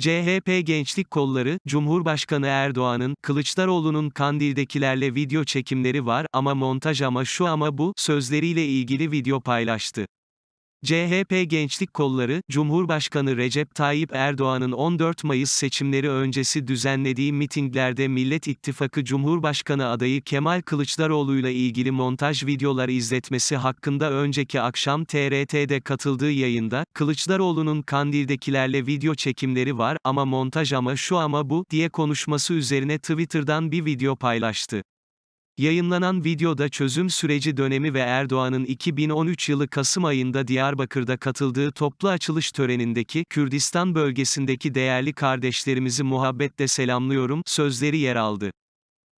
CHP Gençlik Kolları, Cumhurbaşkanı Erdoğan'ın, Kılıçdaroğlu'nun Kandil'dekilerle video çekimleri var ama montaj ama şu ama bu, sözleriyle ilgili video paylaştı. CHP Gençlik Kolları, Cumhurbaşkanı Recep Tayyip Erdoğan'ın 14 Mayıs seçimleri öncesi düzenlediği mitinglerde Millet İttifakı Cumhurbaşkanı adayı Kemal Kılıçdaroğlu'yla ilgili montaj videolar izletmesi hakkında önceki akşam TRT'de katıldığı yayında, Kılıçdaroğlu'nun Kandil'dekilerle video çekimleri var ama montaj ama şu ama bu, diye konuşması üzerine Twitter'dan bir video paylaştı. Yayınlanan videoda çözüm süreci dönemi ve Erdoğan'ın 2013 yılı Kasım ayında Diyarbakır'da katıldığı toplu açılış törenindeki Kürdistan bölgesindeki değerli kardeşlerimizi muhabbetle selamlıyorum sözleri yer aldı.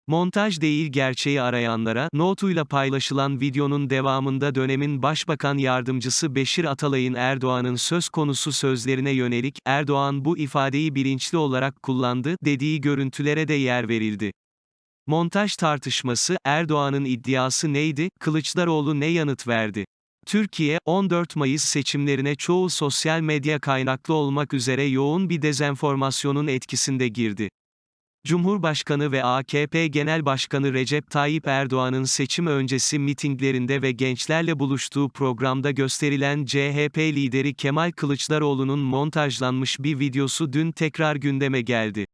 Montaj değil gerçeği arayanlara, notuyla paylaşılan videonun devamında dönemin Başbakan Yardımcısı Beşir Atalay'ın Erdoğan'ın söz konusu sözlerine yönelik, Erdoğan bu ifadeyi bilinçli olarak kullandı, dediği görüntülere de yer verildi. Montaj tartışması, Erdoğan'ın iddiası neydi, Kılıçdaroğlu ne yanıt verdi? Türkiye, 14 Mayıs seçimlerine çoğu sosyal medya kaynaklı olmak üzere yoğun bir dezenformasyonun etkisinde girdi. Cumhurbaşkanı ve AKP Genel Başkanı Recep Tayyip Erdoğan'ın seçim öncesi mitinglerinde ve gençlerle buluştuğu programda gösterilen CHP lideri Kemal Kılıçdaroğlu'nun montajlanmış bir videosu dün tekrar gündeme geldi.